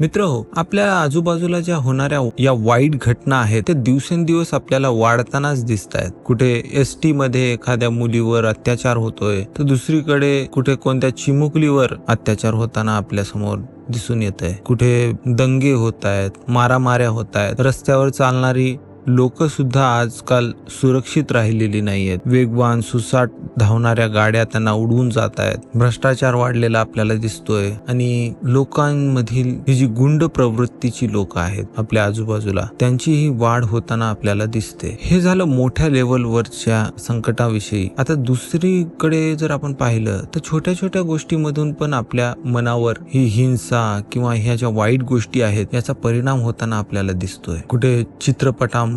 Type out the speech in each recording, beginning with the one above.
मित्र हो आपल्या आजूबाजूला ज्या होणाऱ्या या वाईट घटना आहेत त्या दिवसेंदिवस आपल्याला वाढतानाच दिसत आहेत कुठे एस टी मध्ये एखाद्या मुलीवर अत्याचार होतोय तर दुसरीकडे कुठे कोणत्या चिमुकलीवर अत्याचार होताना आपल्यासमोर दिसून येत आहे कुठे दंगे होत आहेत मारामाऱ्या होत आहेत रस्त्यावर चालणारी लोक सुद्धा आजकाल सुरक्षित राहिलेली नाही आहेत वेगवान सुसाट धावणाऱ्या गाड्या त्यांना उडवून जात आहेत भ्रष्टाचार वाढलेला आपल्याला दिसतोय. आणि लोकांमधील ही जी गुंड प्रवृत्तीची लोक आहेत आपल्या आजूबाजूला त्यांची ही वाढ होताना आपल्याला दिसते. हे झालं मोठ्या लेवलवरच्या संकटाविषयी. आता दुसरीकडे जर आपण पाहिलं तर छोट्या छोट्या गोष्टीमधून पण आपल्या मनावर ही हिंसा किंवा ह्या ज्या वाईट गोष्टी आहेत याचा परिणाम होताना आपल्याला दिसतोय. कुठे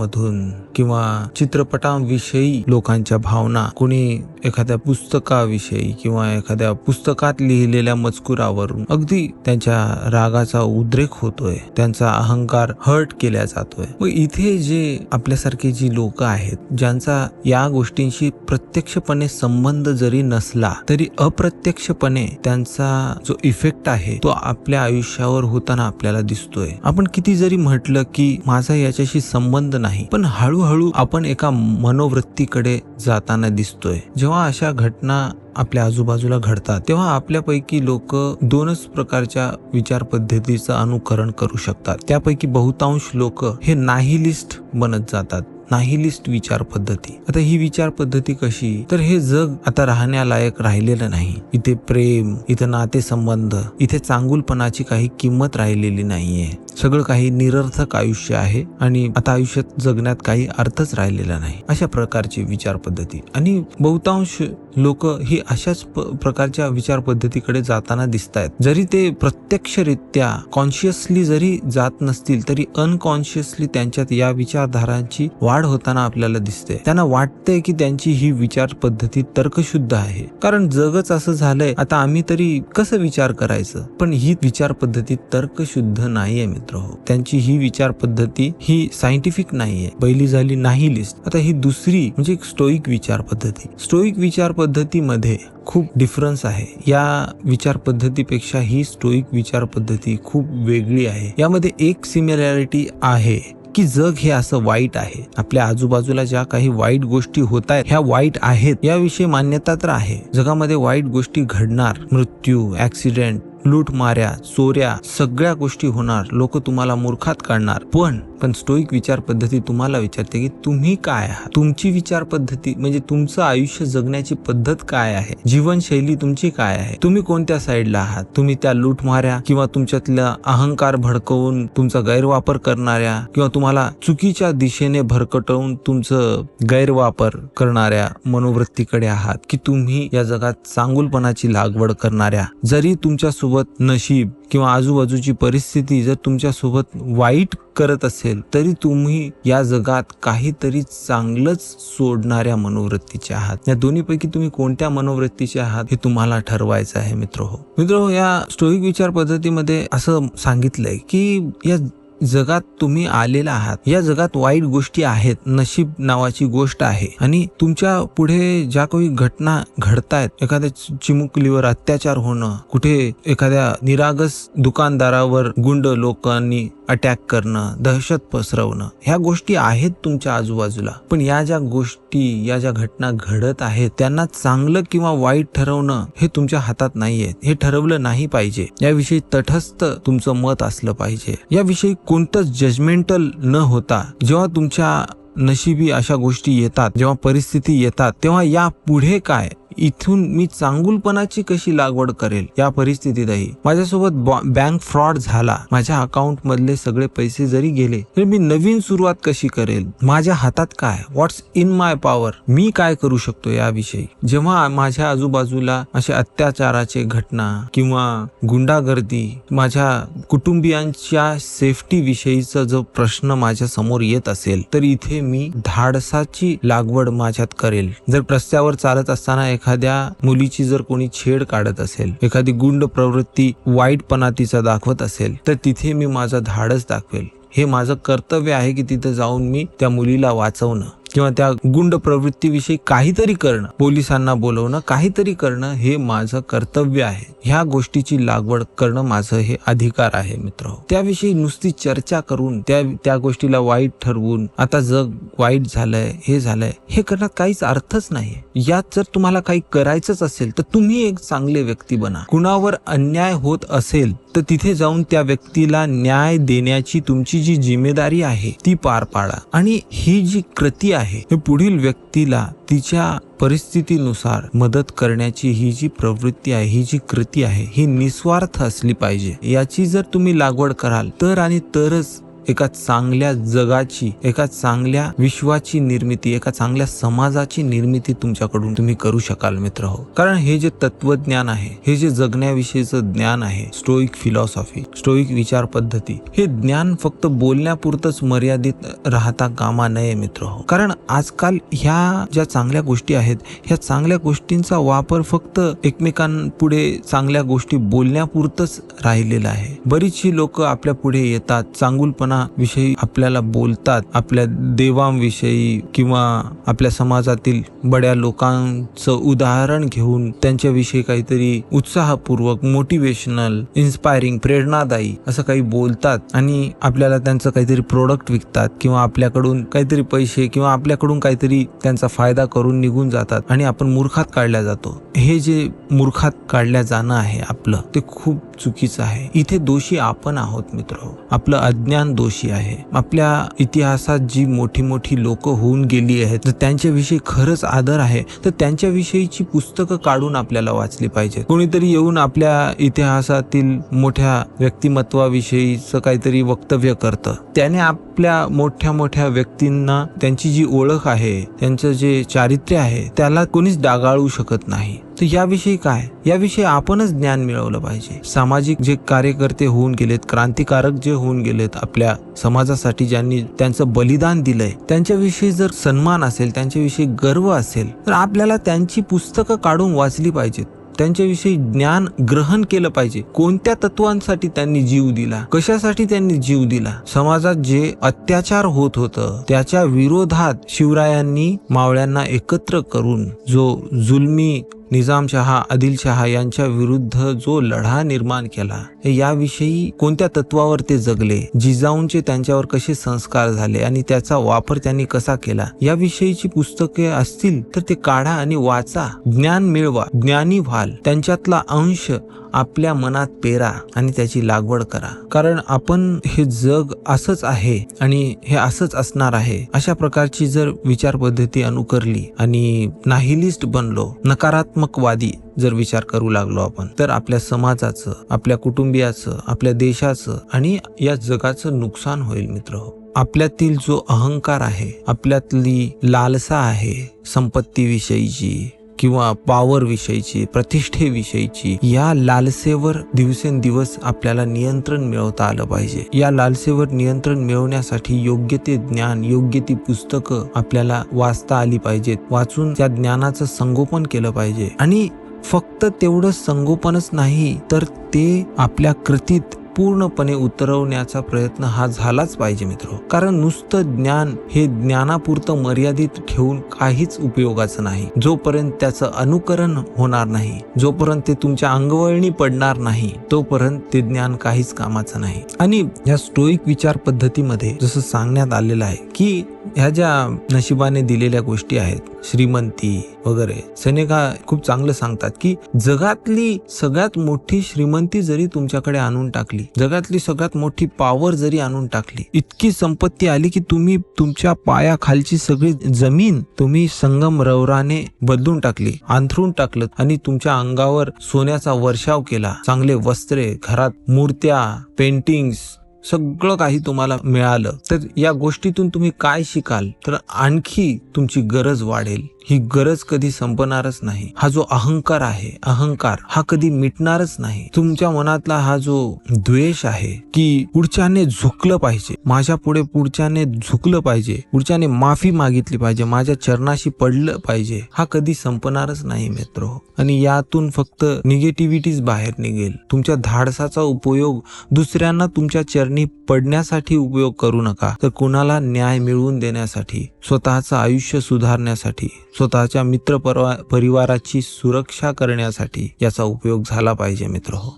चित्रपटांमधून किंवा चित्रपटांविषयी लोकांच्या भावना कोणी एखाद्या पुस्तकाविषयी किंवा एखाद्या पुस्तकात लिहिलेल्या मजकुरावरून अगदी त्यांच्या रागाचा उद्रेक होतोय त्यांचा अहंकार हर्ट केला जातोय. व इथे जे आपल्यासारखे जी लोक आहेत ज्यांचा या गोष्टींशी प्रत्यक्षपणे संबंध जरी नसला तरी अप्रत्यक्षपणे त्यांचा जो इफेक्ट आहे तो आपल्या आयुष्यावर होताना आपल्याला दिसतोय. आपण किती जरी म्हटलं की माझा याच्याशी संबंध नाही नाही. पण हळूहळू आपण एका मनोवृत्तीकडे जाताना दिसतोय. जेव्हा अशा घटना आपल्या आजूबाजूला घडतात तेव्हा आपल्यापैकी लोक दोनच प्रकारच्या विचार पद्धतीचं अनुकरण करू शकतात. त्यापैकी बहुतांश लोक हे नाहिलिस्ट बनत जातात. नाहिलिस्ट विचार पद्धती. आता ही विचार पद्धती कशी? तर हे जग आता राहण्यालायक राहिलेलं नाही. इथे प्रेम इथे नातेसंबंध इथे चांगुलपणाची काही किंमत राहिलेली नाहीये. सगळं काही निरर्थक आयुष्य आहे आणि आता आयुष्यात जगण्यात काही अर्थच राहिलेला नाही. अशा प्रकारची विचार पद्धती. आणि बहुतांश लोक ही अशाच प- प्रकारच्या विचार पद्धतीकडे जाताना दिसत आहेत जरी ते प्रत्यक्षरित्या कॉन्शियसली जरी जात नसतील तरी अनकॉन्शियसली त्यांच्यात या विचारधारांची वाढ होताना आपल्याला दिसते. त्यांना वाटतंय की त्यांची ही विचार पद्धती तर्कशुद्ध आहे. कारण जगच असं झालंय आता आम्ही तरी कसं विचार करायचं? पण ही विचार पद्धती तर्कशुद्ध नाहीये मित्र हो. त्यांची ही विचार पद्धती ही सायंटिफिक नाहीये. पहिली झाली नाही लिस्ट. आता ही दुसरी म्हणजे स्टोईक विचार पद्धती. स्टोईक विचार पद्धतीमध्ये खूप डिफरन्स आहे. या विचार पद्धतीपेक्षा ही स्टोईक विचार पद्धती खूप वेगळी आहे. यामध्ये एक सिमिलॅरिटी आहे. की जग हे असं वाईट आहे. आपल्या आजूबाजूला ज्या काही वाईट गोष्टी होत आहेत ह्या वाईट आहेत. याविषयी मान्यता तर आहे. जगामध्ये वाईट गोष्टी घडणार. मृत्यू ऍक्सिडेंट लूटमाऱ्या चोऱ्या सगळ्या गोष्टी होणार. लोक तुम्हाला मूर्खात काढणार. पण पण स्टोईक विचार पद्धती तुम्हाला विचारते की तुम्ही काय आहात? तुमची विचार पद्धती म्हणजे तुमचं आयुष्य जगण्याची पद्धत काय आहे? जीवनशैली तुमची काय आहे? तुम्ही कोणत्या साईडला आहात? तुम्ही त्या लूटमाऱ्या किंवा तुमच्यातला अहंकार भडकवून तुमचा गैरवापर करणाऱ्या किंवा तुम्हाला चुकीच्या दिशेने भरकटवून तुमचं गैरवापर करणाऱ्या मनोवृत्तीकडे आहात की तुम्ही या जगात चांगुलपणाची लागवड करणाऱ्या? जरी तुमच्यासोबत नशीब किंवा आजूबाजूची परिस्थिती जर तुमच्यासोबत वाईट करत असेल तरी तुम्ही या जगात काहीतरी चांगलंच सोडणाऱ्या मनोवृत्तीचे आहात. या दोन्हीपैकी तुम्ही कोणत्या मनोवृत्तीचे आहात हे तुम्हाला ठरवायचं आहे मित्र हो. मित्र हो या स्टोईक विचार पद्धतीमध्ये असं सांगितलंय की या जगात तुम्ही आलेला आहात. या जगात वाईट गोष्टी आहेत नशीब नावाची गोष्ट आहे. आणि तुमच्यापुढे ज्या काही घटना घडतायत एखाद्या चिमुकलीवर अत्याचार होणं कुठे एखाद्या निरागस दुकानदारावर गुंड लोकांनी अटॅक करणं दहशत पसरवणं ह्या गोष्टी आहेत तुमच्या आजूबाजूला. पण या ज्या गोष्टी या ज्या घटना घडत आहेत त्यांना चांगलं किंवा वाईट ठरवणं हे तुमच्या हातात नाहीये. हे ठरवलं नाही पाहिजे. याविषयी तटस्थ तुमचं मत असलं पाहिजे. याविषयी कोणतंच जजमेंटल न होता जेव्हा तुमच्या नशिबी अशा गोष्टी येतात जेव्हा परिस्थिती येतात तेव्हा या पुढे काय? इथून मी चांगुलपणाची कशी लागवड करेल या परिस्थितीतही माझ्यासोबत बॉ- बँक फ्रॉड झाला. माझ्या अकाउंट मधले सगळे पैसे जरी गेले तरी मी नवीन सुरुवात कशी करेल? माझ्या हातात काय? व्हॉट्स इन माय पॉवर मी काय करू शकतो याविषयी? जेव्हा माझ्या आजूबाजूला अशा अत्याचाराचे घटना किंवा गुंडागर्दी माझ्या कुटुंबियांच्या सेफ्टी विषयीचा जो प्रश्न माझ्यासमोर येत असेल तर इथे मी धाडसाची लागवड माझ्यात करेल. जर रस्त्यावर चालत असताना एखाद्या मुलीची जर कोणी छेड काढत असेल एखादी गुंड प्रवृत्ती वाईटपणा तिचा दाखवत असेल तर तिथे मी माझं धाडस दाखवेल. हे माझं कर्तव्य आहे की तिथं जाऊन मी त्या मुलीला वाचवणं. किंवा त्या गुंड प्रवृत्तीविषयी काहीतरी करणं पोलिसांना बोलवणं काहीतरी करणं हे माझं कर्तव्य आहे. ह्या गोष्टीची लागवड करणं माझं हे अधिकार आहे मित्र त्याविषयी नुसती चर्चा करून त्या त्या गोष्टीला वाईट ठरवून आता जग वाईट झालंय हे झालंय हे करण्यात काहीच अर्थच नाही यात जर तुम्हाला काही करायचंच असेल तर तुम्ही एक चांगले व्यक्ती बना. कुणावर अन्याय होत असेल तर तिथे जाऊन त्या व्यक्तीला न्याय देण्याची तुमची जी जिम्मेदारी आहे ती पार पाडा. आणि ही जी कृती आहे हे पुढील व्यक्तीला तिच्या परिस्थितीनुसार मदत करण्याची ही जी प्रवृत्ती आहे ही जी कृती आहे ही निस्वार्थ असली पाहिजे. याची जर तुम्ही लागवड कराल तर आणि तरच एका चांगल्या जगाची एका चांगल्या विश्वाची निर्मिती एका चांगल्या समाजाची निर्मिती तुमच्याकडून तुम्ही करू शकाल मित्र हो. कारण हे जे तत्वज्ञान आहे हे जे जगण्याविषयीचं ज्ञान आहे स्टोईक फिलॉसॉफी स्टोईक विचार पद्धती हे ज्ञान फक्त बोलण्यापुरतच मर्यादित राहता कामा नये मित्र हो. कारण आजकाल ह्या ज्या चांगल्या गोष्टी आहेत ह्या चांगल्या गोष्टींचा वापर फक्त एकमेकांपुढे चांगल्या गोष्टी बोलण्यापुरतच राहिलेला आहे. बरीचशी लोक आपल्या पुढे येतात चांगुलपणा विषयी आपल्याला बोलतात आपल्या देवांविषयी किंवा आपल्या समाजातील बड्या लोकांचं उदाहरण घेऊन त्यांच्याविषयी काहीतरी उत्साहपूर्वक मोटिवेशनल इन्स्पायरिंग प्रेरणादायी असं काही बोलतात आणि आपल्याला त्यांचं काहीतरी प्रोडक्ट विकतात किंवा आपल्याकडून काहीतरी पैसे किंवा आपल्याकडून काहीतरी त्यांचा फायदा करून निघून जातात आणि आपण मूर्खात काढल्या जातो. हे जे मूर्खात काढल्या जाणं आहे आपलं ते खूप चुकीचं आहे. इथे दोषी आपण आहोत मित्र हो. आपलं अज्ञान दोषी आहे. आपल्या इतिहासात जी मोठी मोठी लोक होऊन गेली आहेत तर त्यांच्याविषयी खरंच आदर आहे तर त्यांच्याविषयीची पुस्तकं काढून आपल्याला वाचली पाहिजेत. कोणीतरी येऊन आपल्या इतिहासातील मोठ्या व्यक्तिमत्वाविषयीचं काहीतरी वक्तव्य करतं. त्याने आपल्या मोठ्या मोठ्या व्यक्तींना त्यांची जी ओळख आहे त्यांचं जे चारित्र्य आहे त्याला कोणीच डागाळू शकत नाही. तर याविषयी काय? याविषयी आपणच ज्ञान मिळवलं पाहिजे. सामाजिक जे कार्यकर्ते होऊन गेलेत क्रांतिकारक जे होऊन गेलेत आपल्या समाजासाठी ज्यांनी त्यांचं बलिदान दिलंय त्यांच्याविषयी जर सन्मान असेल त्यांच्याविषयी गर्व असेल तर आपल्याला त्यांची पुस्तकं काढून वाचली पाहिजेत. त्यांच्याविषयी ज्ञान ग्रहण केलं पाहिजे. कोणत्या तत्वांसाठी त्यांनी जीव दिला? कशासाठी त्यांनी जीव दिला? समाजात जे अत्याचार होत होतं त्याच्या विरोधात शिवरायांनी मावळ्यांना एकत्र करून जो जुलमी निजामशहा आदिलशहा यांच्या विरुद्ध जो लढा निर्माण केला याविषयी कोणत्या तत्वावर ते जगले? जिजाऊंचे त्यांच्यावर कसे संस्कार झाले आणि त्याचा वापर त्यांनी कसा केला? याविषयीची पुस्तके असतील तर ते काढा आणि वाचा. ज्ञान मिळवा ज्ञानी व्हाल. त्यांच्यातला अंश आपल्या मनात पेरा आणि त्याची लागवड करा. कारण आपण हे जग असंच आहे आणि हे असंच असणार आहे. अशा प्रकारची जर विचार पद्धती अनुकरली आणि नाहिलिस्ट बनलो नकारात्मक नकारात्मकवादी जर विचार करू लागलो आपण तर आपल्या समाजाचं आपल्या कुटुंबियाचं आपल्या देशाचं आणि या जगाचं नुकसान होईल मित्र. आपल्यातील जो अहंकार आहे आपल्यातली लालसा आहे संपत्तीविषयीची किंवा पॉवर विषयीची प्रतिष्ठेविषयीची या लालसेवर दिवसेंदिवस आपल्याला नियंत्रण मिळवता आलं पाहिजे. या लालसेवर नियंत्रण मिळवण्यासाठी योग्य ते ज्ञान योग्य ती पुस्तकं आपल्याला वाचता आली पाहिजेत. वाचून त्या ज्ञानाचं संगोपन केलं पाहिजे. आणि फक्त तेवढं संगोपनच नाही तर ते आपल्या कृतीत पूर्णपणे उतरवण्याचा प्रयत्न हा झालाच पाहिजे मित्र. कारण नुसतं ज्ञान हे ज्ञानापुरतं मर्यादित ठेवून काहीच उपयोगाचं नाही. जोपर्यंत त्याचं अनुकरण होणार नाही जोपर्यंत ते तुमच्या अंगवळणी पडणार नाही तोपर्यंत ते ज्ञान काहीच कामाचं नाही. आणि या स्टोईक विचार पद्धतीमध्ये जसं सांगण्यात आलेलं आहे की ह्या ज्या नशिबाने दिलेल्या गोष्टी आहेत श्रीमंती वगैरे सेनेका खूप चांगलं सांगतात की जगातली सगळ्यात मोठी श्रीमंती जरी तुमच्याकडे आणून टाकली जगातली सगळ्यात मोठी पॉवर जरी आणून टाकली इतकी संपत्ती आली की तुम्ही तुमच्या पायाखालची सगळी जमीन तुम्ही संगम रवराने बदलून टाकली अंथरून टाकलं आणि तुमच्या अंगावर सोन्याचा वर्षाव केला चांगले वस्त्रे घरात मूर्त्या पेंटिंग्स सगळं काही तुम्हाला मिळालं तर या गोष्टीतून तुम्ही काय शिकाल? तर आणखी तुमची गरज वाढेल. ही गरज कधी संपणारच नाही. हा जो अहंकार आहे अहंकार हा कधी मिटणारच नाही. तुमच्या मनातला हा जो द्वेष आहे की पुढच्याने झुकलं पाहिजे माझ्या पुढे पुढच्याने झुकलं पाहिजे पुढच्याने माफी मागितली पाहिजे माझ्या चरणाशी पडलं पाहिजे हा कधी संपणारच नाही मित्र. आणि यातून फक्त निगेटिव्हिटीज बाहेर निघेल. तुमच्या धाडसाचा उपयोग दुसऱ्यांना तुमच्या चरणी पडण्यासाठी उपयोग करू नका. तर कुणाला न्याय मिळवून देण्यासाठी स्वतःचं आयुष्य सुधारण्यासाठी स्वतःच्या मित्र परवा- परिवाराची सुरक्षा करण्यासाठी याचा उपयोग झाला पाहिजे मित्र हो.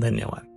धन्यवाद.